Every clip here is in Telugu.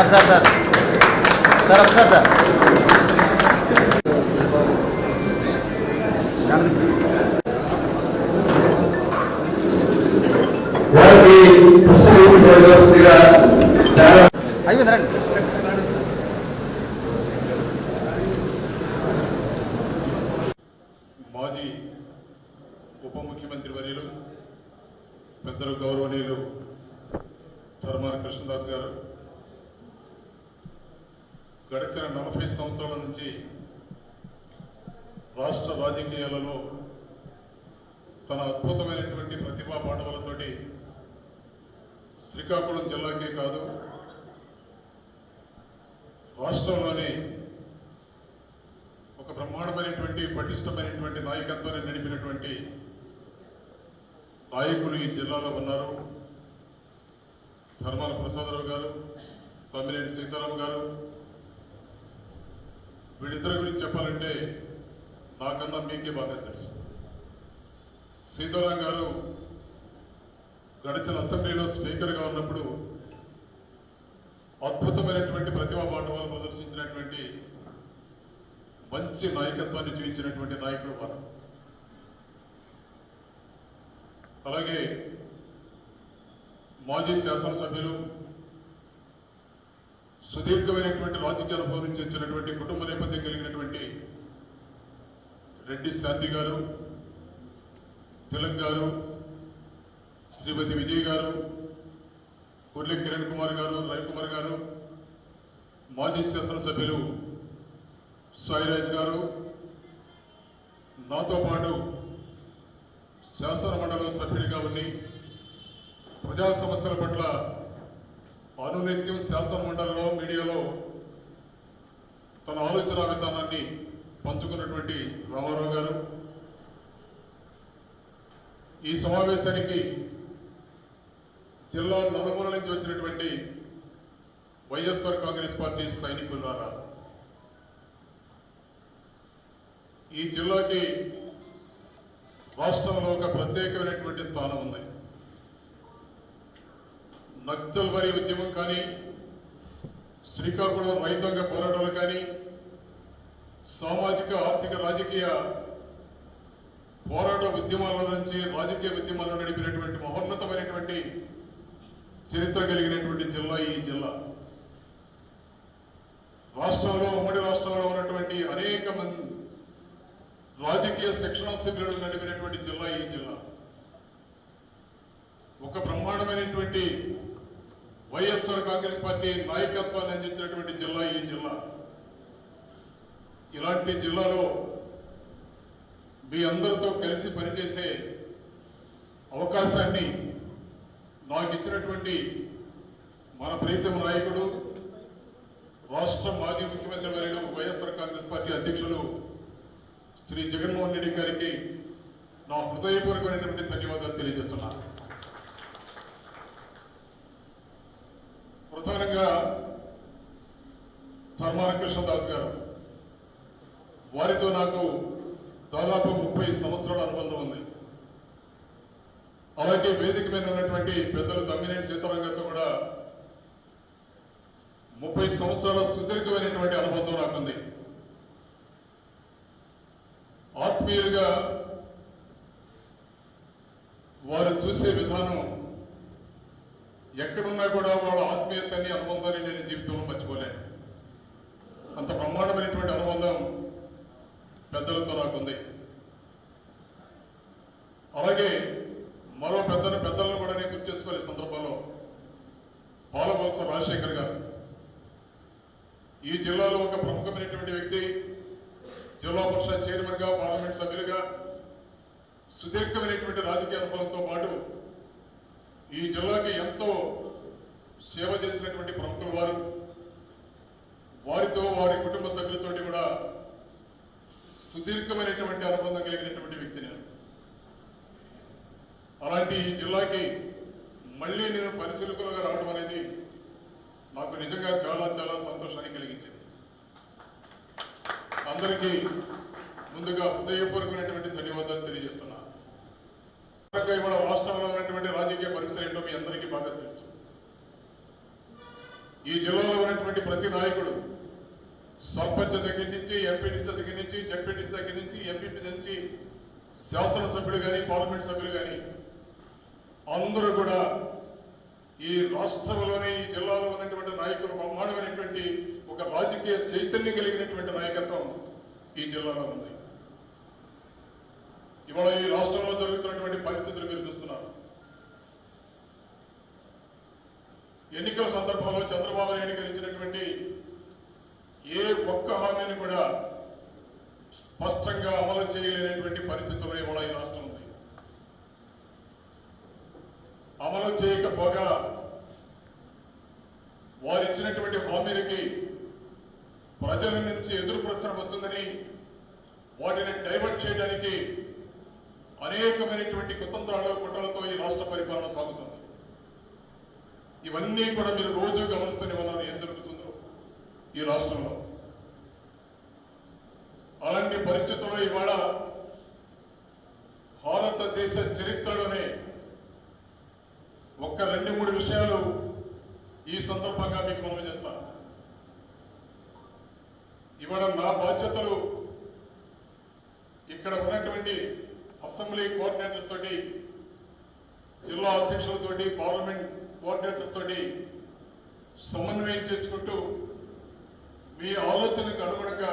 Sir sir sir. సార్ ఒకసారి సార్. అయిపోయింది రండి. మాజీ ఉప ముఖ్యమంత్రి వర్యులు పెద్దలు గౌరవనీయులు ధర్మాన కృష్ణదాస్ గారు గడిచిన నలభై సంవత్సరాల నుంచి రాష్ట్ర రాజకీయాలలో తన అద్భుతమైనటువంటి ప్రతిభా పాఠవాలతోటి శ్రీకాకుళం జిల్లాకే కాదు రాష్ట్రంలోని ఒక బ్రహ్మాండమైనటువంటి పటిష్టమైనటువంటి నాయకత్వాన్ని నడిపినటువంటి నాయకులు ఈ జిల్లాలో ఉన్నారు. ధర్మాన ప్రసాదరావు గారు తమ్మినేని సీతారాం గారు వీళ్ళిద్దరి గురించి చెప్పాలంటే నాకన్నా మీకే బాగా తెలుసు. సీతారాం గారు గడిచిన అసెంబ్లీలో స్పీకర్గా ఉన్నప్పుడు అద్భుతమైనటువంటి ప్రతిభా పాఠవాలు ప్రదర్శించినటువంటి మంచి నాయకత్వాన్ని చూపించినటువంటి నాయకుడు వారు. అలాగే మాజీ శాసనసభ్యులు సుదీర్ఘమైనటువంటి రాజకీయ అనుభవం నుంచి వచ్చినటువంటి కుటుంబ నేపథ్యం కలిగినటువంటి రెడ్డి శాంతి గారు తిలక్ గారు శ్రీమతి విజయ్ గారు కుర్లి కిరణ్ కుమార్ గారు రవికుమార్ గారు మాజీ శాసనసభ్యులు సాయిరాజ్ గారు నాతో పాటు శాసన మండలి సభ్యుడిగా ఉండి ప్రజా సమస్యల పట్ల అనునిత్యం శాసన మండలిలో మీడియాలో తన ఆలోచన విధానాన్ని పంచుకున్నటువంటి రామారావు గారు. ఈ సమావేశానికి జిల్లా నలుమూల నుంచి వచ్చినటువంటి వైఎస్ఆర్ కాంగ్రెస్ పార్టీ సైనికులారా ఈ జిల్లాకి రాష్ట్రంలో ఒక ప్రత్యేకమైనటువంటి స్థానం ఉంది. భక్తుల వరి ఉద్యమం కానీ శ్రీకాకుళం రైతాంగ పోరాటాలు కానీ సామాజిక ఆర్థిక రాజకీయ పోరాట ఉద్యమాల నుంచి రాజకీయ ఉద్యమాలు నడిపినటువంటి మహోన్నతమైనటువంటి చరిత్ర కలిగినటువంటి జిల్లా ఈ జిల్లా. రాష్ట్రంలో ఉమ్మడి రాష్ట్రంలో ఉన్నటువంటి అనేక మంది రాజకీయ శిక్షణ శిబిరాలు నడిపినటువంటి జిల్లా ఈ జిల్లా. ఒక బ్రహ్మాండమైనటువంటి వైఎస్ఆర్ కాంగ్రెస్ పార్టీ నాయకత్వాన్ని అందించినటువంటి జిల్లా ఈ జిల్లా. ఇలాంటి జిల్లాలో మీ అందరితో కలిసి పనిచేసే అవకాశాన్ని నాకు ఇచ్చినటువంటి మన ప్రీతమ నాయకుడు రాష్ట్ర మాజీ ముఖ్యమంత్రి వర్యులు వైఎస్ఆర్ కాంగ్రెస్ పార్టీ అధ్యక్షులు శ్రీ జగన్మోహన్ రెడ్డి గారికి నా హృదయపూర్వకమైనటువంటి ధన్యవాదాలు తెలియజేస్తున్నాను. ప్రధానంగా ధర్మాన కృష్ణదాస్ గారు వారితో నాకు దాదాపు ముప్పై సంవత్సరాల అనుబంధం ఉంది. అలాగే వేదిక మీద ఉన్నటువంటి పెద్దలు తమ్మినేని సీతారాం గారితో కూడా ముప్పై సంవత్సరాల సుదీర్ఘమైనటువంటి అనుబంధం నాకుంది. ఆత్మీయులుగా వారు చూసే విధానం ఎక్కడున్నా కూడా వాళ్ళ ఆత్మీయతని అనుబంధాన్ని నేను జీవితంలో మర్చిపోలేను. అంత బ్రహ్మాండమైనటువంటి అనుబంధం పెద్దలతో నాకుంది. అలాగే మరో పెద్దలు పెద్దలను కూడా నేను గుర్తు చేసుకోవాలి సందర్భంలో. పాలవలస రాజశేఖర్ గారు. ఈ జిల్లాలో ఒక ప్రముఖమైనటువంటి వ్యక్తి జిల్లా పరిషత్ చైర్మన్గా పార్లమెంట్ సభ్యులుగా సుదీర్ఘమైనటువంటి రాజకీయ అనుభవంతో పాటు ఈ జిల్లాకి ఎంతో సేవ చేసినటువంటి ప్రముఖులు వారు. వారితో వారి కుటుంబ సభ్యులతోటి కూడా సుదీర్ఘమైనటువంటి అనుబంధం కలిగినటువంటి వ్యక్తి నేను. అలాంటి ఈ జిల్లాకి మళ్ళీ నేను పరిశీలకులుగా రావడం అనేది నాకు నిజంగా చాలా చాలా సంతోషాన్ని కలిగించింది. అందరికీ ముందుగా హృదయపూర్వకమైనటువంటి ధన్యవాదాలు తెలియజేస్తున్నాను. ఇవాళ రాష్ట్రంలో ఉన్నటువంటి రాజకీయ పరిస్థితులు ఏంటో మీ అందరికీ బాగా తెలుసు. ఈ జిల్లాలో ఉన్నటువంటి ప్రతి నాయకుడు సర్పంచ్ దగ్గర నుంచి ఎంపీడీసీ దగ్గర నుంచి జడ్పీటీసీ దగ్గర నుంచి ఎంపీపీ నుంచి శాసనసభ్యులు కానీ పార్లమెంట్ సభ్యులు కానీ అందరూ కూడా ఈ రాష్ట్రంలోని ఈ జిల్లాలో ఉన్నటువంటి నాయకులు బ్రహ్మాండమైనటువంటి ఒక రాజకీయ చైతన్యం కలిగినటువంటి నాయకత్వం ఈ జిల్లాలో ఉంది. ఇవాళ ఈ రాష్ట్రంలో జరుగుతున్నటువంటి పరిస్థితులు మీరు చూస్తున్నారు. ఎన్నికల సందర్భంలో చంద్రబాబు నాయుడు గారు ఇచ్చినటువంటి ఏ ఒక్క హామీని కూడా స్పష్టంగా అమలు చేయలేనటువంటి పరిస్థితుల్లో ఇవాళ ఈ రాష్ట్రం ఉంది. అమలు చేయకపోగా వారు ఇచ్చినటువంటి హామీలకి ప్రజల నుంచి ఎదురు ప్రశ్న వస్తుందని వాటిని డైవర్ట్ చేయడానికి అనేకమైనటువంటి కుతంత్రాలు కుట్రలతో ఈ రాష్ట్ర పరిపాలన సాగుతుంది. ఇవన్నీ కూడా మీరు రోజు గమనిస్తూనే ఉన్నారు ఏం జరుగుతుందో ఈ రాష్ట్రంలో. అలాంటి పరిస్థితుల్లో ఇవాళ భారతదేశ చరిత్రలోనే ఒక్క రెండు మూడు విషయాలు ఈ సందర్భంగా మీకు మనం చేస్తాను ఇవాళ నా బాధ్యతలు ఇక్కడ ఉన్నటువంటి అసెంబ్లీ కోఆర్డినేటర్స్ తోటి జిల్లా అధ్యక్షులతోటి పార్లమెంట్ కోఆర్డినేటర్స్ తోటి సమన్వయం చేసుకుంటూ మీ ఆలోచనకు అనుగుణంగా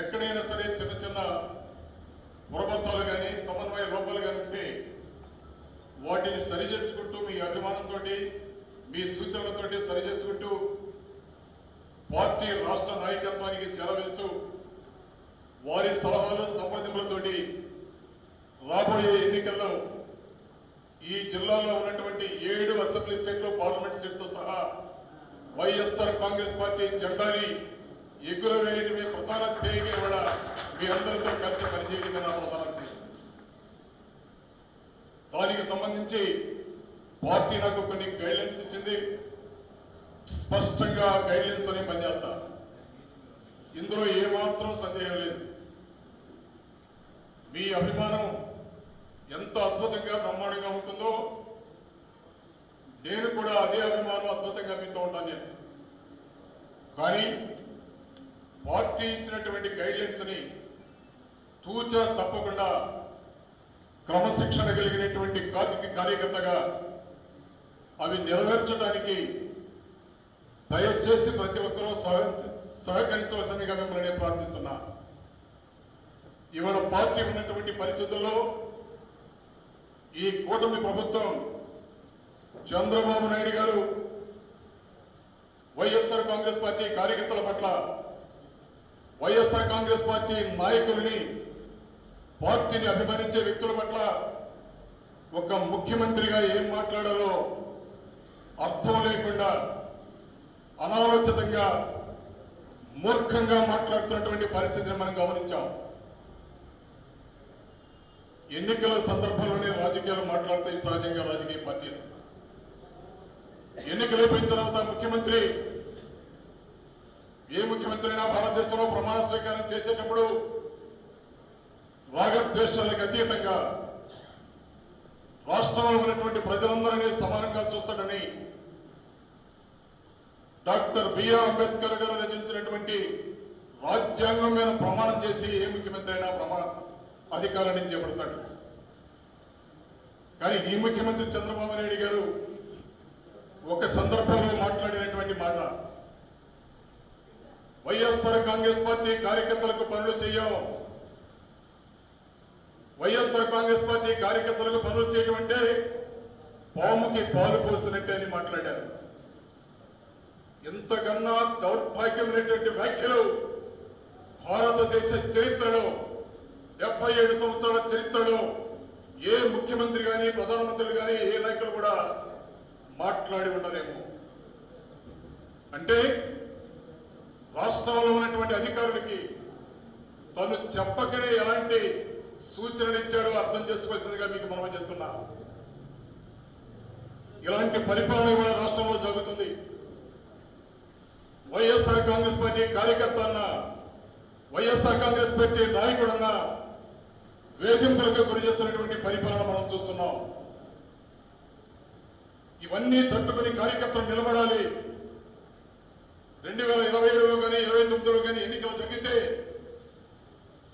ఎక్కడైనా సరే చిన్న చిన్న పొరపచ్చాలు కానీ సమన్వయ లోపాలు కానీ ఉంటే వాటిని సరి చేసుకుంటూ మీ అభిమానంతో మీ సూచనలతోటి సరి చేసుకుంటూ పార్టీ రాష్ట్ర నాయకత్వానికి చేరవేస్తూ వారి సలహాలు సంప్రదింపులతోటి రాబోయే ఎన్నికల్లో ఈ జిల్లాలో ఉన్నటువంటి ఏడు అసెంబ్లీ స్టేట్లు పార్లమెంట్ సీట్తో సహా వైఎస్ఆర్ కాంగ్రెస్ పార్టీ జెండాని ఎగురవేయడమే ప్రధాన ధ్యేయంగా కూడా మీ అందరితో కలిసి పనిచేయడమే నా ప్రధాన దానికి సంబంధించి పార్టీ నాకు కొన్ని గైడ్లైన్స్ ఇచ్చింది. స్పష్టంగా గైడ్లైన్స్ పనిచేస్తాను ఇందులో ఏమాత్రం సందేహం లేదు. మీ అభిమానం ఎంత అద్భుతంగా బ్రహ్మాండంగా ఉంటుందో నేను కూడా అదే అభిమానం అద్భుతంగా మీతో ఉంటాను నేను. కానీ పార్టీ ఇచ్చినటువంటి గైడ్లైన్స్ని తప్పకుండా క్రమశిక్షణ కలిగినటువంటి కార్యకర్తగా అవి నెరవేర్చడానికి దయచేసి ప్రతి ఒక్కరూ సహకరించారు సహకరించవలసిందిగా మిమ్మల్ని నేను ప్రార్థిస్తున్నా. ఇవాళ పార్టీ ఉన్నటువంటి పరిస్థితుల్లో ఈ కూటమి ప్రభుత్వం చంద్రబాబు నాయుడు గారు వైఎస్ఆర్ కాంగ్రెస్ పార్టీ కార్యకర్తల పట్ల వైఎస్ఆర్ కాంగ్రెస్ పార్టీ నాయకుల్ని పార్టీని అభిమానించే వ్యక్తుల పట్ల ఒక ముఖ్యమంత్రిగా ఏం మాట్లాడాలో అర్థం లేకుండా అనాలోచితంగా మూర్ఖంగా మాట్లాడుతున్నటువంటి పరిస్థితిని మనం గమనించాం. ఎన్నికల సందర్భంలోనే రాజకీయాలు మాట్లాడతాయి సహజంగా రాజకీయ పార్టీలు. ఎన్నికలు అయిపోయిన తర్వాత ముఖ్యమంత్రి ఏ ముఖ్యమంత్రి అయినా భారతదేశంలో ప్రమాణ స్వీకారం చేసేటప్పుడు రాగద్వేషాలకు అతీతంగా రాష్ట్రంలో ఉన్నటువంటి ప్రజలందరినీ సమానంగా చూస్తాడని డాక్టర్ బిఆర్ అంబేద్కర్ గారు రచించినటువంటి రాజ్యాంగం మీద ప్రమాణం చేసి ఏ ముఖ్యమంత్రి అయినా ప్రమాణ అధికారాన్ని చేపడతాడు కానీ ఈ ముఖ్యమంత్రి చంద్రబాబు నాయుడు గారు ఒక సందర్భంలో మాట్లాడినటువంటి మాట వైఎస్ఆర్ కాంగ్రెస్ పార్టీ కార్యకర్తలకు పనులు చేయం వైఎస్ఆర్ కాంగ్రెస్ పార్టీ కార్యకర్తలకు పనులు చేయడం అంటే పాముకి పాలు పోసినట్టే అని మాట్లాడారు. ఎంతకన్నా దౌర్భాగ్యమైనటువంటి వ్యాఖ్యలు భారతదేశ చరిత్రలో డెబ్బై ఏడు సంవత్సరాల చరిత్రలో ఏ ముఖ్యమంత్రి కానీ ప్రధానమంత్రులు కానీ ఏ నాయకులు కూడా మాట్లాడి ఉండరేమో అంటే రాష్ట్రంలో ఉన్నటువంటి అధికారులకి తను చెప్పకనే ఎలాంటి సూచనలు ఇచ్చాడో అర్థం చేసుకోవాల్సిందిగా మీకు మనం చేస్తున్నా. ఇలాంటి పరిపాలన కూడా రాష్ట్రంలో జరుగుతుంది. వైఎస్ఆర్ కాంగ్రెస్ పార్టీ కార్యకర్త అన్న వైఎస్ఆర్ కాంగ్రెస్ పార్టీ నాయకుడన్న వేధింపులకు గురి చేస్తున్నటువంటి పరిపాలన మనం చూస్తున్నాం. ఇవన్నీ తట్టుకుని కార్యకర్తలు నిలబడాలి. రెండు వేల ఇరవై ఏడులో కానీ ఇరవై తొమ్మిదిలో కానీ ఎన్నికలు జరిగితే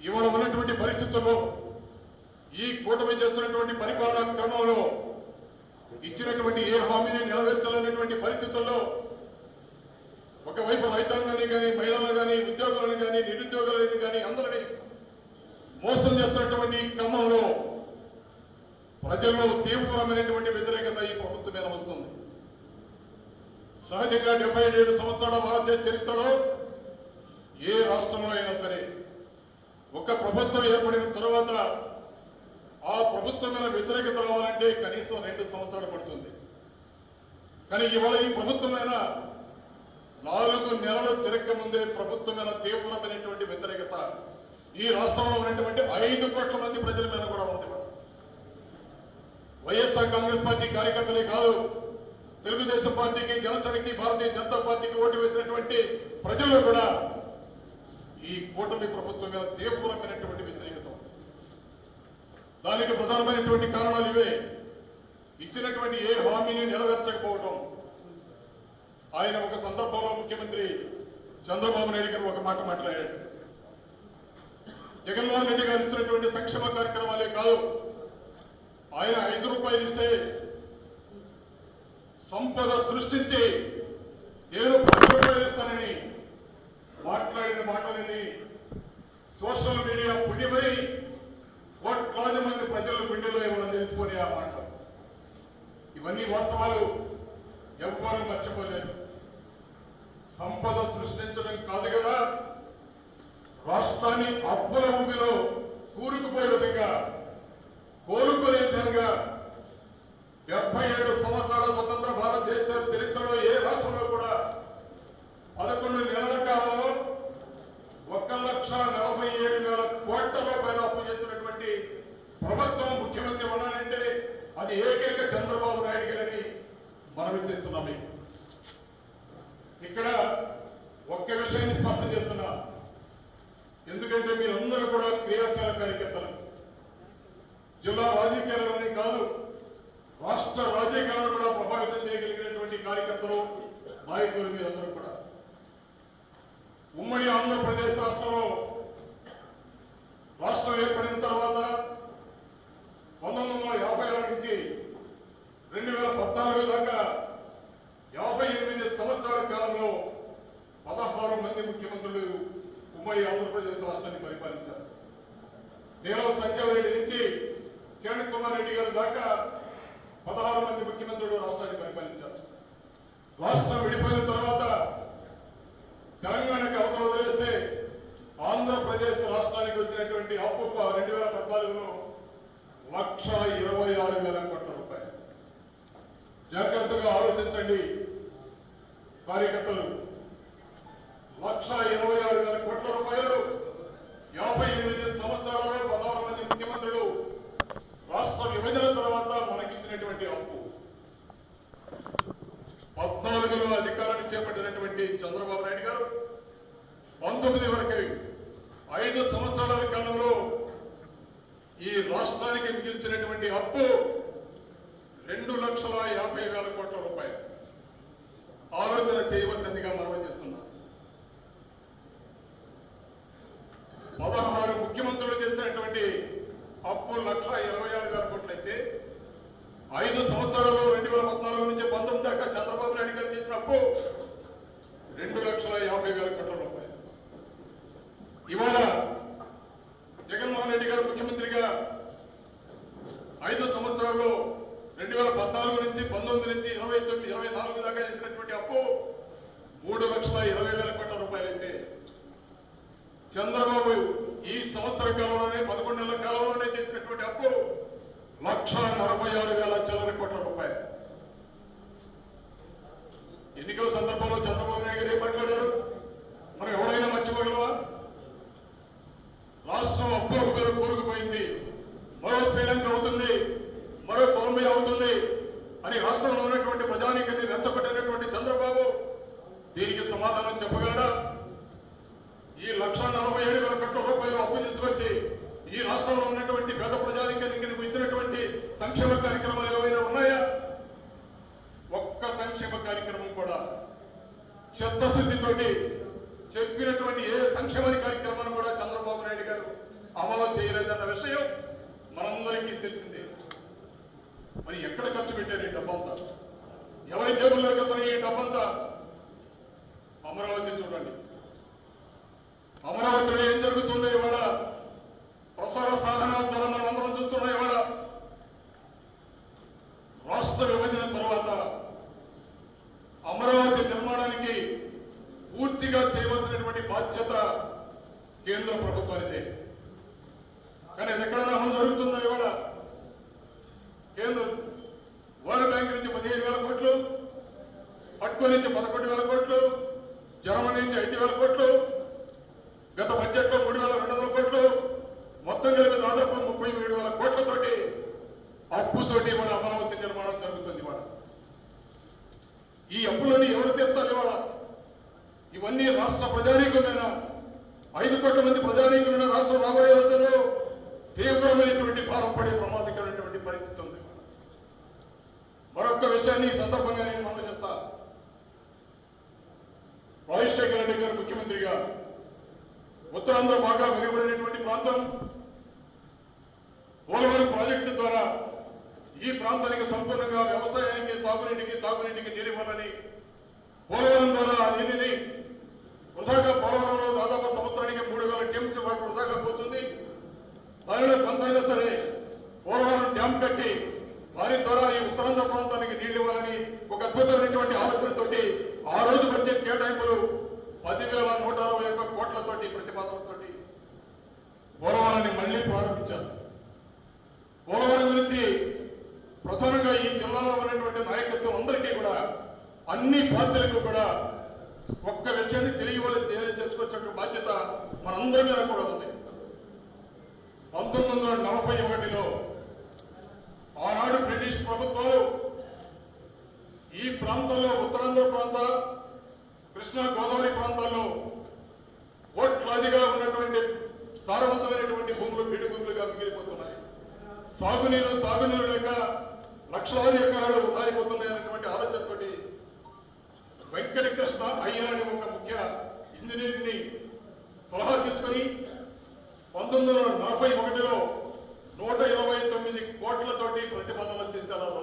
ఇవాళ ఉన్నటువంటి పరిస్థితుల్లో ఈ కూటమి చేస్తున్నటువంటి పరిపాలనా క్రమంలో ఇచ్చినటువంటి ఏ హామీని నెరవేర్చాలనేటువంటి పరిస్థితుల్లో ఒకవైపు రైతాంగాన్ని కానీ మహిళలను కానీ ఉద్యోగులను కానీ నిరుద్యోగులను కానీ అందరినీ మోసం చేస్తున్నటువంటి క్రమంలో ప్రజల్లో తీవ్రమైనటువంటి వ్యతిరేకత ఈ ప్రభుత్వం మీద వస్తుంది. సహజంగా డెబ్బై ఏడు సంవత్సరాల భారతదేశ చరిత్రలో ఏ రాష్ట్రంలో అయినా సరే ఒక ప్రభుత్వం ఏర్పడిన తర్వాత ఆ ప్రభుత్వం మీద వ్యతిరేకత రావాలంటే కనీసం రెండు సంవత్సరాలు పడుతుంది. కానీ ఇవాళ ఈ ప్రభుత్వం నెలలు ముందే ప్రభుత్వం మీద తీవ్రమైనటువంటి వ్యతిరేకత. ఈ రాష్ట్రంలో ఉన్నటువంటి ఐదు కోట్ల మంది ప్రజల మీద కూడా ఉంది వైఎస్ఆర్ కాంగ్రెస్ పార్టీ కార్యకర్తలే కాదు తెలుగుదేశం పార్టీకి జనసేనకి భారతీయ జనతా పార్టీకి ఓటు వేసినటువంటి ప్రజలు కూడా ఈ కూటమి ప్రభుత్వం మీద తీవ్రమైనటువంటి వ్యతిరేకత దానికి ప్రధానమైనటువంటి కారణాలు ఇవే. ఇచ్చినటువంటి ఏ హామీని నెరవేర్చకపోవడం ఆయన ఒక సందర్భంలో ముఖ్యమంత్రి చంద్రబాబు నాయుడు గారు ఒక మాట మాట్లాడాడు జగన్మోహన్ రెడ్డి గారు ఇస్తున్నటువంటి సంక్షేమ కార్యక్రమాలే కాదు ఆయన ఐదు రూపాయలు ఇస్తే సంపద సృష్టించి నేను పది రూపాయలు ఇస్తానని మాట్లాడిన మాటలని సోషల్ మీడియా పుణ్యమై కోట్లాది మంది ప్రజల గుండెలో ఏమైనా తెలుసుకొని ఆ మాట. ఇవన్నీ వాస్తవాలు ఎవ్వరూ మర్చిపోలేదు సంపద సృష్టించడం కాదు కదా రాష్ట్రాన్ని అప్పుల ఊపిలో కూరుకుపోయే విధంగా కోలుకునే విధంగా డెబ్బై ఏడు సంవత్సరాల స్వతంత్ర భారతదేశ చరిత్రలో ఏ రాష్ట్రంలో కూడా పదకొండు నెలల కాలంలో ఒక లక్ష నలభై ఏడు వేల కోట్ల రూపాయల అప్పు చేసినటువంటి ప్రభుత్వం ముఖ్యమంత్రి ఉన్నారంటే అది ఏకైక చంద్రబాబు నాయుడు గారని మనం చేస్తున్నాం మీకు. ఇక్కడ ఒక్క విషయాన్ని స్పష్టం చేస్తున్నా. ఎందుకంటే మీరందరూ కూడా క్రియాశాల కార్యకర్తలు. జిల్లా రాజకీయాలలోనే కాదు రాష్ట్ర రాజకీయాలను కూడా ప్రభావితం చేయగలిగినటువంటి కార్యకర్తలు నాయకులు మీరందరూ కూడా. ఉమ్మడి ఆంధ్రప్రదేశ్ రాష్ట్రంలో రాష్ట్రం ఏర్పడిన తర్వాత పంతొమ్మిది వందల యాభై ఆరు నుంచి రెండు వేల పద్నాలుగు దాకా యాభై ఎనిమిది సంవత్సరాల కాలంలో పదహారు మంది ముఖ్యమంత్రులు ఉమ్మడి ఆంధ్రప్రదేశ్ రాష్ట్రాన్ని పరిపాలించారు. నేను సంజయ్ నుంచి కిరణ్ కుమార్ రెడ్డి గారి దాకా పదహారు మంది ముఖ్యమంత్రులు రాష్ట్రాన్ని పరిపాలించారు. రాష్ట్రం విడిపోయిన తర్వాత తెలంగాణకి అవతల వదిలేస్తే ఆంధ్రప్రదేశ్ రాష్ట్రానికి వచ్చినటువంటి అప్పు రెండు వేల పద్నాలుగులో లక్ష ఇరవై ఆరు వేల కోట్ల రూపాయలు. జాగ్రత్తగా ఆలోచించండి. కార్యకర్తలు లక్ష ఇరవై ఆరు వేల కోట్ల రూపాయలు యాభై ఎనిమిది సంవత్సరాలలో పదహారు మంది ముఖ్యమంత్రులు రాష్ట్ర విభజన తర్వాత మనకిచ్చినటువంటి అప్పు. పద్నాలుగులో అధికారాన్ని చేపట్టినటువంటి చంద్రబాబు నాయుడు గారు పంతొమ్మిది వరకు ఐదు సంవత్సరాల కాలంలో ఈ రాష్ట్రానికి మిగిల్చినటువంటి అప్పు రెండు లక్షల యాభై వేల కోట్ల రూపాయలు. ఆలోచన చేయవలసిందిగా మనం చేస్తున్నాం. పదహారు ముఖ్యమంత్రులు చేసినటువంటి అప్పు లక్ష ఇరవై ఆరు వేల కోట్లయితే ఐదు సంవత్సరాల్లో రెండు వేల పద్నాలుగు నుంచి పంతొమ్మిది దాకా చంద్రబాబు నాయుడు గారు చేసిన అప్పు రెండు లక్షల యాభై వేల కోట్ల రూపాయలు. ఇవాళ జగన్మోహన్ రెడ్డి గారు ముఖ్యమంత్రిగా ఐదు సంవత్సరాల్లో రెండు వేల పద్నాలుగు నుంచి పంతొమ్మిది నుంచి ఇరవై తొమ్మిది ఇరవై నాలుగు దాకా చేసినటువంటి అప్పు మూడు లక్షల ఇరవై వేల కోట్ల రూపాయలు అయితే చంద్రబాబు ఈ సంవత్సర కాలంలోనే పదకొండు నెలల కాలంలోనే చేసినటువంటి అప్పు లక్ష నలభై ఆరు వేల చిల్లర కోట్ల రూపాయలు. ఎన్నికల సందర్భంలో చంద్రబాబు నాయుడు గారు మాట్లాడారు? మనం ఎవరైనా మర్చిపోగలవా రాష్ట్రం అప్పుల కూరుకుపోయింది మరో శ్రీలంక అవుతుంది. మరో కొలంబియా అవుతుంది. అని రాష్ట్రంలో ఉన్నటువంటి ప్రజానీకాన్ని రెచ్చగొట్టినటువంటి చంద్రబాబు దీనికి సమాధానం చెప్పగలడా? ఈ లక్ష నలభై ఏడు వేల కోట్ల రూపాయలు అప్పు తీసుకొచ్చి ఈ రాష్ట్రంలో ఉన్నటువంటి పేద ప్రజానీకానికి నువ్వు ఇచ్చినటువంటి సంక్షేమ కార్యక్రమాలు ఏవైనా ఉన్నాయా? ఒక్క సంక్షేమ కార్యక్రమం కూడా చిత్తశుద్ధితోటి చెప్పినటువంటి ఏ సంక్షేమ కార్యక్రమాన్ని కూడా చంద్రబాబు నాయుడు గారు అమలు చేయలేదన్న విషయం మనందరికీ తెలిసిందే. మరి ఎక్కడ ఖర్చు పెట్టారు ఈ డబ్బంతా? ఎవరి జేబుల్లోకి వెళ్తున్న ఈ డబ్బంతా? అమరావతి చూడండి. అమరావతిలో ఏం జరుగుతుందో ఇవాళ ప్రసార సాధనాల ద్వారా మనం అందరం చూస్తున్నాం ఇవాళ. రాష్ట్ర విభజన తర్వాత అమరావతి నిర్మాణానికి పూర్తిగా చేయవలసినటువంటి బాధ్యత కేంద్ర ప్రభుత్వానిదే. కానీ అది ఎక్కడైనా అమలు జరుగుతుందో ఇవాళ? కేంద్రం వరల్డ్ బ్యాంక్ నుంచి పదిహేను వేల కోట్లు పట్కో నుంచి పదకొండు వేల కోట్లు జర్మనీ నుంచి ఐదు వేల కోట్లు గత బడ్జెట్లో మూడు వేల రెండు వందల కోట్లు మొత్తం కలిపి దాదాపు ముప్పై ఏడు వేల కోట్లతోటి అప్పుతోటి మన అమరావతి నిర్మాణం జరుగుతుంది ఇవాళ. ఈ అప్పులన్నీ ఎవరు తెస్తారు ఇవాళ? ఇవన్నీ రాష్ట్ర ప్రజానీకమైన ఐదు కోట్ల మంది ప్రజానీకమైన రాష్ట్ర రాబోయే రోజుల్లో తీవ్రమైనటువంటి భారం పడే ప్రమాదకరమైనటువంటి మరొక విషయాన్ని ఈ సందర్భంగా నేను మనం చెప్తా. రాజశేఖర రెడ్డి గారు ముఖ్యమంత్రిగా ఉత్తరాంధ్ర బాగా వెలువడినటువంటి ప్రాంతం పోలవరం ప్రాజెక్టు ద్వారా ఈ ప్రాంతానికి సంపూర్ణంగా వ్యవసాయానికి సాగునీటికి తాగునీటికి నీరు ఇవ్వాలని పోలవరం ద్వారా ఆ నీటిని వృధాగా పోలవరంలో దాదాపు సంవత్సరానికి మూడు వేల టీమ్స్ వరకు వృధాగా పోతుంది. దానిలో కొంత అయినా సరే పోలవరం డ్యాం కట్టి దాని ద్వారా ఈ ఉత్తరాంధ్ర ప్రాంతానికి నీళ్ళు ఇవ్వాలని ఒక అద్భుతమైనటువంటి ఆలోచనతోటి ఆ రోజు బడ్జెట్ కేటాయింపులు పదివేల నూట అరవై ఒక్క కోట్లతోటి ప్రతిపాదనతోటి పోలవరాన్ని మళ్ళీ ప్రారంభించారు. పోలవరం గురించి ప్రధానంగా ఈ జిల్లాలో ఉన్నటువంటి నాయకత్వం అందరికీ కూడా అన్ని పార్టీలకు కూడా ఒక్క విషయాన్ని తెలియవలసి తెలియజేసుకొచ్చే బాధ్యత మనందరి మీద కూడా ఉంది. పంతొమ్మిది వందల నలభై ఒకటిలో ఆనాడు బ్రిటిష్ ప్రభుత్వాలు ఈ ప్రాంతంలో ఉత్తరాంధ్ర ప్రాంత కృష్ణా గోదావరి ప్రాంతాల్లో కోట్లాదిగా ఉన్నటువంటి సారవంతమైనటువంటి భూములు బీడు భూములుగా మిగిలిపోతున్నాయి. సాగునీరు తాగునీరు లేక లక్షలాది ఎకరాలు ఉదారిపోతున్నాయి అనేటువంటి ఆలోచనతోటి వెంకటకృష్ణ అయ్యర్ అనే ఒక ముఖ్య ఇంజనీర్ని సలహా తీసుకొని పంతొమ్మిది వందల నలభై ఒకటిలో నూట ఇరవై తొమ్మిది కోట్లతోటి ప్రతిపాదన చేశారు.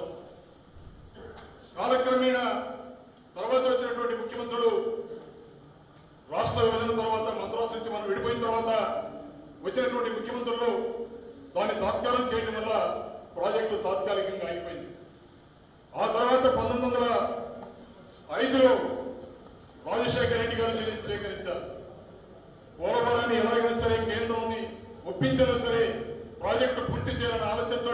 కాలక్రమేణ కాలక్రమేణా తర్వాత వచ్చినటువంటి ముఖ్యమంత్రులు రాష్ట్ర విభజన తర్వాత మద్రాసు నుంచి మనం విడిపోయిన తర్వాత వచ్చినటువంటి ముఖ్యమంత్రులు దాన్ని తాత్కాలం చేయడం వల్ల ప్రాజెక్టు తాత్కాలికంగా అయిపోయింది ఆ తర్వాత పంతొమ్మిది వందల ఐదులో రాజశేఖర రెడ్డి గారు దీన్ని స్వీకరించారు పోలవరాన్ని ఎలాగైనా సరే కేంద్రంని ఒప్పించినా సరే ప్రాజెక్టు చేయాలనే ఆలోచనతో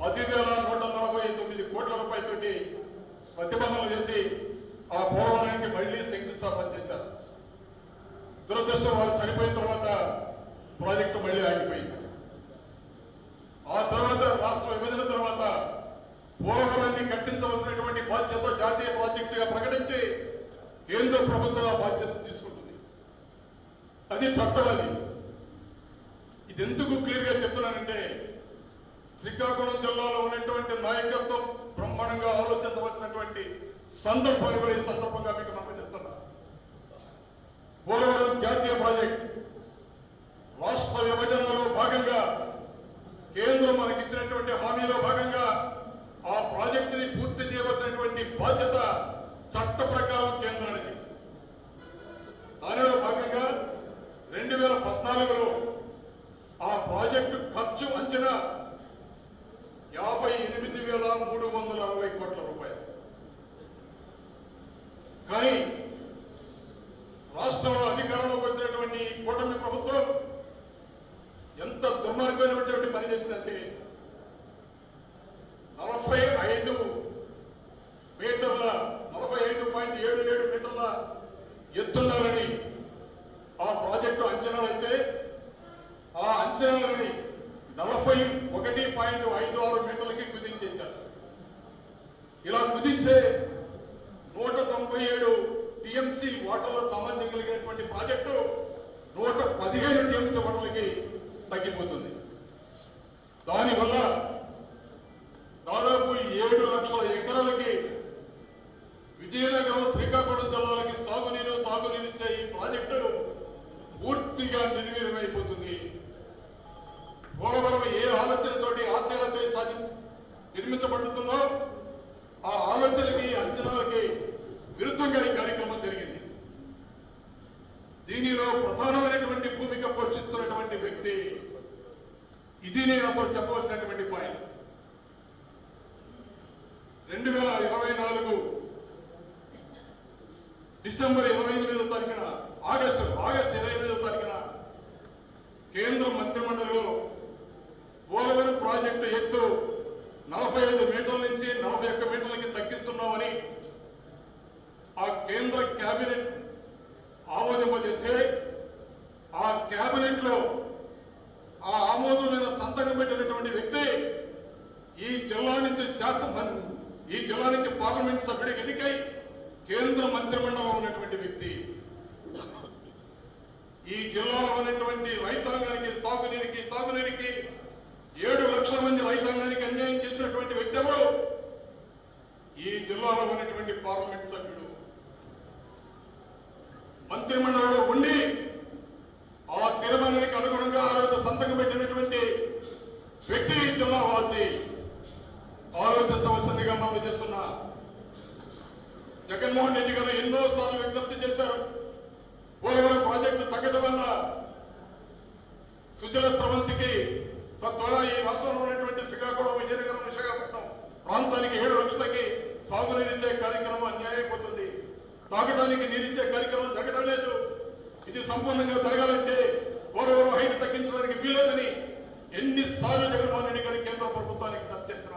పది వేల నూట నలభై తొమ్మిది కోట్ల రూపాయలతోటి ప్రతిబంధనలు చేసి ఆ పోలవరానికి మళ్ళీ శంకుస్థాపన చేశారు. దురదృష్టం వారు చనిపోయిన తర్వాత ప్రాజెక్టు మళ్ళీ ఆగిపోయింది. ఆ తర్వాత రాష్ట్ర విభజన తర్వాత పోలవరాన్ని కట్టించవలసినటువంటి బాధ్యత జాతీయ ప్రాజెక్టుగా ప్రకటించి కేంద్ర ప్రభుత్వం ఆ బాధ్యత తీసుకుంటుంది. అది చట్టం అది. ఎందుకు క్లియర్గా చెప్తున్నానంటే శ్రీకాకుళం జిల్లాలో ఉన్నటువంటి నాయకత్వం బ్రహ్మాండంగా ఆలోచించవలసినటువంటి సందర్భాన్ని కూడా ఈ సందర్భంగా మీకు మనం చెప్తున్నా. పోలవరం జాతీయ ప్రాజెక్ట్ రాష్ట్ర విభజనలో భాగంగా కేంద్రం మనకి ఇచ్చినటువంటి హామీలో భాగంగా ఆ ప్రాజెక్టుని పూర్తి చేయవలసినటువంటి బాధ్యత చట్ట ప్రకారం కేంద్రానికి దానిలో భాగంగా రెండు వేల పద్నాలుగులో ఆ ప్రాజెక్టు ఖర్చు అంచనా యాభై ఎనిమిది వేల మూడు వందల అరవై కోట్ల రూపాయలు. కానీ రాష్ట్రంలో అధికారంలోకి వచ్చినటువంటి కూటమి ప్రభుత్వం ఎంత దుర్మార్గమైనటువంటి పని చేసిందంటే నలభై ఐదు మీటర్ల నలభై ఐదు పాయింట్ ఏడు ఏడు మీటర్ల ఎత్తుండాలని ఆ ప్రాజెక్టు అంచనాలు అయితే ఆ అంచనాలని నలభై ఒకటి పాయింట్ ఐదు ఆరు మీటర్లకి కుదించేశారు. ఇలా కుదించే నూట తొంభై ఏడు టిఎంసి వాటర్ల సామర్థ్యం కలిగినటువంటి ప్రాజెక్టు నూట పదిహేను టిఎంసి వాటర్లకి తగ్గిపోతుంది దానివల్ల దాదాపు ఏడు లక్షల ఎకరాలకి విజయనగరం శ్రీ శ్రీకాకుళం జిల్లాలకి సాగునీరు తాగునీరు ఇచ్చే ఈ ప్రాజెక్టులు పూర్తిగా నిర్వీర్యమైపోతుంది పోలవరం ఏ ఆలోచనతోటి ఆశయాలతో సాధి నిర్మించబడుతుందో ఆ ఆలోచనకి అంచనాలకి విరుద్ధంగా ఈ కార్యక్రమం జరిగింది దీనిలో ప్రధానమైనటువంటి భూమిక పోషిస్తున్నటువంటి వ్యక్తి ఇది నేను అసలు చెప్పవలసినటువంటి పాయింట్ రెండు వేల ఇరవై నాలుగు డిసెంబర్ ఇరవై ఎనిమిదో తారీఖున ఆగస్టు ఆగస్టు ఇరవై ఎనిమిదో తారీఖున కేంద్ర మంత్రిమండలిలో పోలవరం ప్రాజెక్టు ఎత్తు నలభై ఐదు మీటర్ల నుంచి నలభై ఒక్క మీటర్లకి తగ్గిస్తున్నామని ఆ కేంద్ర కేబినెట్ ఆమోదింపజేస్తే ఆ కేబినెట్లో ఆ ఆమోదం మీద సంతకం పెట్టినటువంటి వ్యక్తి ఈ జిల్లా నుంచి శాసన ఈ జిల్లా నుంచి పార్లమెంట్ సభ్యుడికి ఎన్నికై కేంద్ర మంత్రిమండలం ఉన్నటువంటి వ్యక్తి. ఈ జిల్లాలో ఉన్నటువంటి రైతాంగానికి తాగునీరికి తాగునీరికి ఏడు లక్షల మంది రైతాంగానికి అన్యాయం చేసినటువంటి వ్యక్తి ఎవరు? ఈ జిల్లాలో ఉన్నటువంటి పార్లమెంట్ సభ్యుడు. మంత్రిమండలిలో ఉండి ఆ తీర్మానానికి అనుగుణంగా ఆ రోజు సంతకం పెట్టినటువంటి వ్యక్తి జిల్లా వాసి. ఆలోచించవలసిందిగా మనం చేస్తున్నా. జగన్మోహన్ రెడ్డి గారు ఎన్నో సార్లు విజ్ఞప్తి చేశారు. పోలవరం ప్రాజెక్టు తగ్గడం వల్ల సుజల స్రవంతికి తద్వారా ఈ రాష్ట్రంలో ఉన్నటువంటి శ్రీకాకుళం విజయనగరం విశాఖపట్నం ప్రాంతానికి ఏడు లక్షలకి సాగునీరిచ్చే కార్యక్రమం అన్యాయమైపోతుంది. తాగడానికి నీరిచ్చే కార్యక్రమం జరగడం లేదు. ఇది సంపూర్ణంగా జరగాలంటే ఓరెవరో హైట్ తగ్గించడానికి వీలేదని ఎన్నిసార్లు జగన్మోహన్ రెడ్డి గారి కేంద్ర ప్రభుత్వానికి అత్యంతర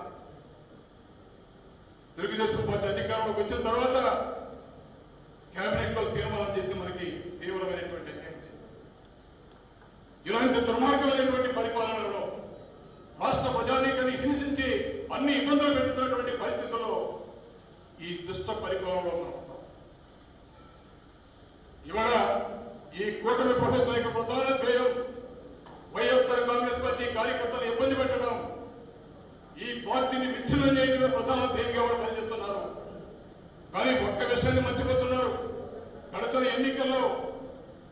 తెలుగుదేశం పార్టీ అధికారంలోకి వచ్చిన తర్వాత కేబినెట్లో తీర్మానం చేసి మనకి తీవ్రమైనటువంటి ఇలాంటి దుర్మార్గమైనటువంటి పరిపాలనలో రాష్ట్ర ప్రజానీకాన్ని హింసించి అన్ని ఇబ్బందులు పెడుతున్నటువంటి పరిస్థితుల్లో ఈ దుష్ట పరిపాలనలో మనం ఇవాళ ఈ కూటమి ప్రభుత్వం యొక్క ప్రధాన ధ్యేయం వైఎస్ఆర్ కాంగ్రెస్ పార్టీ కార్యకర్తలు ఇబ్బంది పెట్టడం ఈ పార్టీని విచ్ఛిన్నం చేయడమే ప్రధాన ధ్యేయంగా వాళ్ళు పనిచేస్తున్నారు. కానీ ఒక్క విషయాన్ని మర్చిపోతున్నారు. గడచిన ఎన్నికల్లో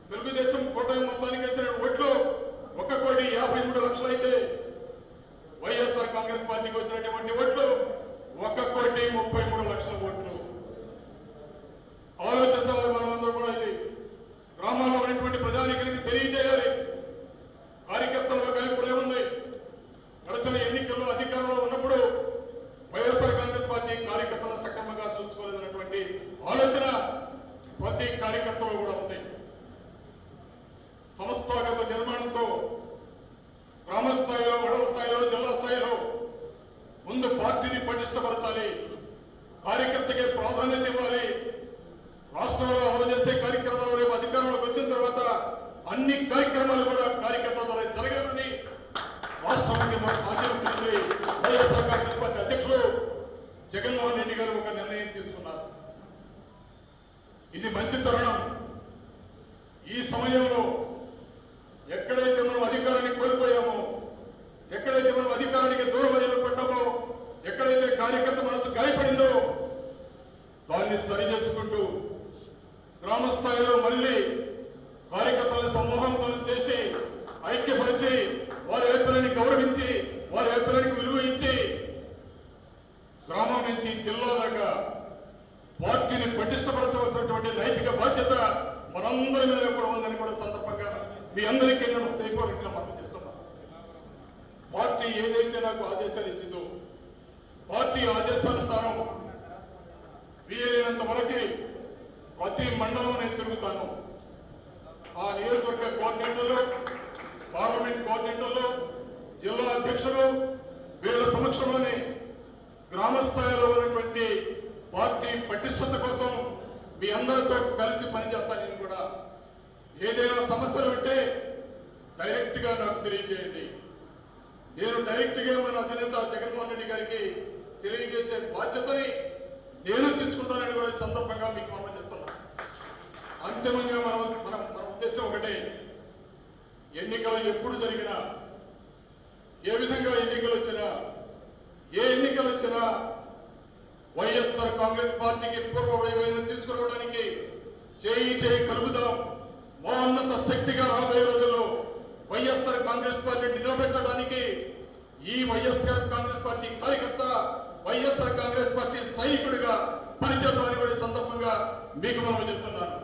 తెలుగుదేశం కూటమి మొత్తానికి వచ్చిన ఓట్లు. ఒక కోటి యాభై మూడు లక్షలు అయితే వైఎస్ఆర్ కాంగ్రెస్ పార్టీకి వచ్చినటువంటి ఓట్లు. ఒక కోటి ముప్పై మూడు లక్షలు ఓట్లు ఆలోచించాలి మనమందరం కూడా ఇది గ్రామాల్లో ఉన్నటువంటి ప్రజానికానికి తెలియజేయాలి కార్యకర్తల అభిప్రాయం ఉంది గడచిన ఎన్నికల్లో అధికారంలో ఉన్నప్పుడు వైఎస్ఆర్ కాంగ్రెస్ పార్టీ కార్యకర్తలను సక్రమంగా చూసుకోలేదన్నటువంటి ఆలోచన ప్రతి కార్యకర్తలో కూడా ఉంది సంస్థాగత నిర్మాణంతో గ్రామ స్థాయిలో మండల స్థాయిలో జిల్లా స్థాయిలో ముందు పార్టీని పటిష్టపరచాలి కార్యకర్తకి ప్రాధాన్యత ఇవ్వాలి రాష్ట్రంలో అమలు చేసే కార్యక్రమాలు రేపు అధికారంలోకి వచ్చిన తర్వాత అన్ని కార్యక్రమాలు కూడా కార్యకర్తల ద్వారా జరగాలని రాష్ట్ర ముఖ్యమంత్రి మాజీ ముఖ్యమంత్రి వైఎస్ఆర్ కాంగ్రెస్ పార్టీ అధ్యక్షులు జగన్మోహన్ రెడ్డి గారు ఒక నిర్ణయం తీసుకున్నారు. ఇది మంచి తరుణం ఈ సమయంలో ఎక్కడైతే మనం అధికారాన్ని కోల్పోయామో ఎక్కడైతే మనం అధికారానికి దూరం పడ్డామో ఎక్కడైతే కార్యకర్త మనసు గాయపడిందో దాన్ని సరి చేసుకుంటూ గ్రామ స్థాయిలో మళ్ళీ కార్యకర్తల సమూహంతో చేసి ఐక్యపరిచి వారి అభిప్రాయాన్ని గౌరవించి వారి అభిప్రాయానికి విలువ ఇచ్చి గ్రామం నుంచి జిల్లా దాకా పార్టీని పటిష్టపరచవలసినటువంటి నైతిక బాధ్యత మనందరి మీద కూడా ఉందని కూడా సందర్భంగా మీ అందరికీ నేను హృదయపూర్వకంగా మనం చేస్తున్నాను. పార్టీ ఏదైతే నాకు ఆదేశాలు ఇచ్చిందో పార్టీ ఆదేశానుసారం వీలైనంత వరకు ప్రతి మండలం నేను తిరుగుతాను. ఆ నియోజకవర్గ కోఆర్డినేటర్లు పార్లమెంట్ కోఆర్డినేటర్లు జిల్లా అధ్యక్షులు వీళ్ళ సమక్షంలోని గ్రామ స్థాయిలో ఉన్నటువంటి పార్టీ పటిష్టత కోసం మీ అందరితో కలిసి పనిచేస్తాను నేను కూడా ఏదైనా సమస్యలు ఉంటే డైరెక్ట్గా నాకు తెలియజేయండి. నేను డైరెక్ట్గా మన అధినేత జగన్మోహన్ రెడ్డి గారికి తెలియజేసే బాధ్యతని నేను తీసుకుంటానని కూడా ఈ సందర్భంగా మీకు మనం చెప్తున్నా అంతిమంగా మనం మనం ఉద్దేశం ఒకటే. ఎన్నికలు ఎప్పుడు జరిగినా ఏ విధంగా ఎన్నికలు వచ్చినా ఏ ఎన్నికలు వచ్చినా వైఎస్ఆర్ కాంగ్రెస్ పార్టీకి పూర్వ వైభవం తీసుకురావడానికి చేయి చేయి కలుపుదాం. మోన్నత శక్తిగా రాబోయే రోజుల్లో వైఎస్ఆర్ కాంగ్రెస్ పార్టీని నిలబెట్టడానికి ఈ వైఎస్ఆర్ కాంగ్రెస్ పార్టీ కార్యకర్త వైఎస్ఆర్ కాంగ్రెస్ పార్టీ సైనికుడిగా పనిచేద్దామని కూడా సందర్భంగా మీకు మనం చెప్తున్నాను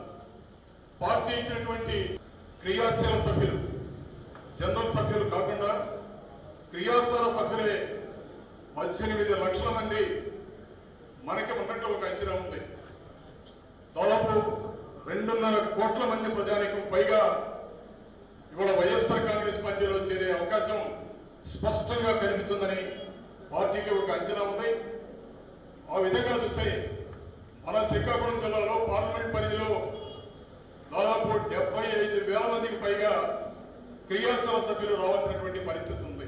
పార్టీ ఇచ్చినటువంటి క్రియాశీల సభ్యులు జనరల్ సభ్యులు కాకుండా క్రియాశీల సభ్యులే పద్దెనిమిది లక్షల మంది మనకి ఉన్నట్టు ఒక అంచనా ఉంది. దాదాపు రెండున్నర కోట్ల మంది ప్రజానికం పైగా ఇవాళ వైఎస్ఆర్ కాంగ్రెస్ పార్టీలో చేరే అవకాశం స్పష్టంగా కనిపిస్తుందని పార్టీకి ఒక అంచనా ఉంది. ఆ విధంగా చూస్తే మన శ్రీకాకుళం జిల్లాలో పార్లమెంట్ పరిధిలో దాదాపు డెబ్బై ఐదు వేల మందికి పైగా క్రియాశీల సభ్యులు రావాల్సినటువంటి పరిస్థితి ఉంది.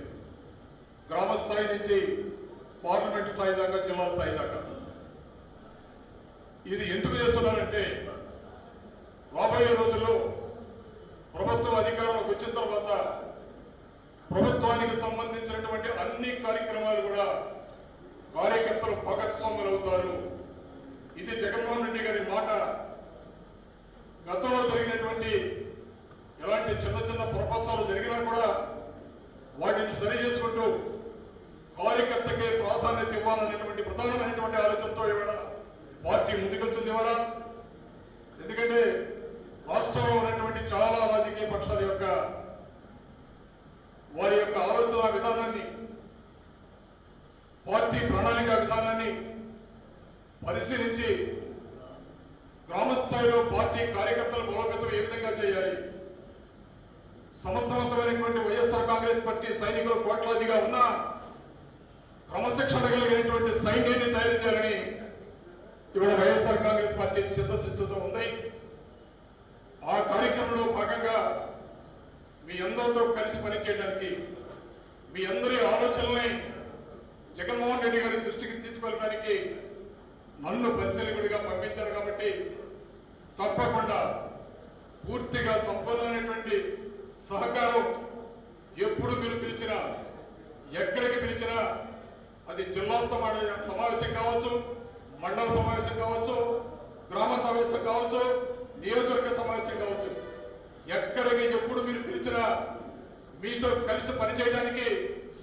గ్రామ స్థాయి నుంచి పార్లమెంట్ స్థాయి దాకా జిల్లా స్థాయి దాకా. ఇది ఎందుకు చేస్తున్నారంటే రాబోయే రోజుల్లో ప్రభుత్వం అధికారంలోకి వచ్చిన తర్వాత ప్రభుత్వానికి సంబంధించినటువంటి అన్ని కార్యక్రమాలు కూడా కార్యకర్తలు భాగస్వాములు అవుతారు. ఇది జగన్మోహన్ రెడ్డి గారి మాట గతంలో జరిగినటువంటి ఎలాంటి చిన్న చిన్న ప్రపంచాలు జరిగినా కూడా వాటిని సరి చేసుకుంటూ కార్యకర్తకే ప్రాధాన్యత ఇవ్వాలనేటువంటి ప్రధానమైనటువంటి ఆలోచనతో ఇవాళ పార్టీ ముందుకెళ్తుంది ఇవాళ. ఎందుకంటే రాష్ట్రంలో ఉన్నటువంటి చాలా రాజకీయ పక్షాల యొక్క వారి యొక్క ఆలోచన విధానాన్ని పార్టీ ప్రణాళిక విధానాన్ని పరిశీలించి గ్రామ స్థాయిలో పార్టీ కార్యకర్తలు బలోపేతం ఏ విధంగా చేయాలి? సమర్థవంతమైనటువంటి వైఎస్ఆర్ కాంగ్రెస్ పార్టీ సైనికులు కోట్లాదిగా ఉన్నా క్రమశిక్షణ కలిగినటువంటి సైన్యాన్ని తయారు చేయాలని ఇవాళ వైఎస్ఆర్ కాంగ్రెస్ పార్టీ చిత్తశుద్ధితో ఉంది. ఆ కార్యక్రమంలో భాగంగా మీ అందరితో కలిసి పనిచేయడానికి మీ అందరి ఆలోచనల్ని జగన్మోహన్ రెడ్డి గారి దృష్టికి తీసుకెళ్ళడానికి నన్ను పరిశీలకుడిగా పంపించారు కాబట్టి తప్పకుండా పూర్తిగా సంపన్నమైనటువంటి సహకారం ఎప్పుడు మీరు పిలిచినా ఎక్కడికి పిలిచినా అది జిల్లా సమావేశం కావచ్చు మండల సమావేశం కావచ్చు గ్రామ సమావేశం కావచ్చు నియోజకవర్గ సమావేశం కావచ్చు. ఎక్కడికి ఎప్పుడు మీరు పిలిచినా మీతో కలిసి పనిచేయడానికి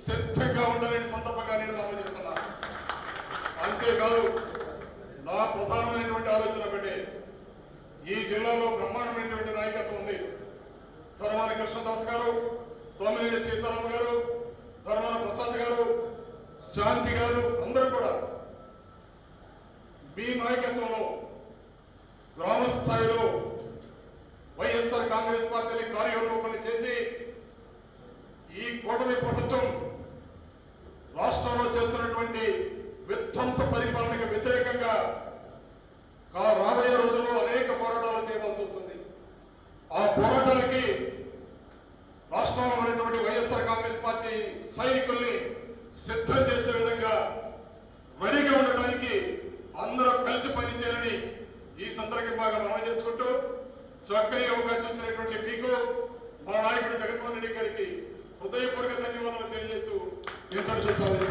సిద్ధంగా ఉండాలని సందర్భంగా నేను మనం అంతేకాదు నా ప్రధానమైనటువంటి ఆలోచన ఒకటి ఈ జిల్లాలో బ్రహ్మాండమైనటువంటి నాయకత్వం ఉంది. ధర్మాన కృష్ణదాస్ గారు తొమ్మిది సీతారాం గారు ధర్మాన ప్రసాద్ గారు శాంతి గారు అందరూ కూడా మీ నాయకత్వంలో గ్రామ స్థాయిలో వైఎస్ఆర్ కాంగ్రెస్ పార్టీని కార్యరూపణ చేసి ఈ కూటమి ప్రభుత్వం రాష్ట్రంలో చేస్తున్నటువంటి విధ్వంస పరిపాలనకు వ్యతిరేకంగా రాబోయే రోజుల్లో అనేక పోరాటాలు చేయవలసి ఆ పోరాటాలకి రాష్ట్రంలో ఉన్నటువంటి వైఎస్ఆర్ కాంగ్రెస్ పార్టీ సైనికుల్ని సిద్ధం చేసే విధంగా రెడీగా ఉండడానికి అందరూ కలిసి పనిచేయాలని ఈ సందర్భంగా మనం చేసుకుంటూ చక్కని అవకాశం ఇచ్చినటువంటి మీకు మా నాయకుడు జగన్మోహన్ రెడ్డి గారికి హృదయపూర్వక ధన్యవాదాలు తెలియజేస్తూ నేను చేస్తామని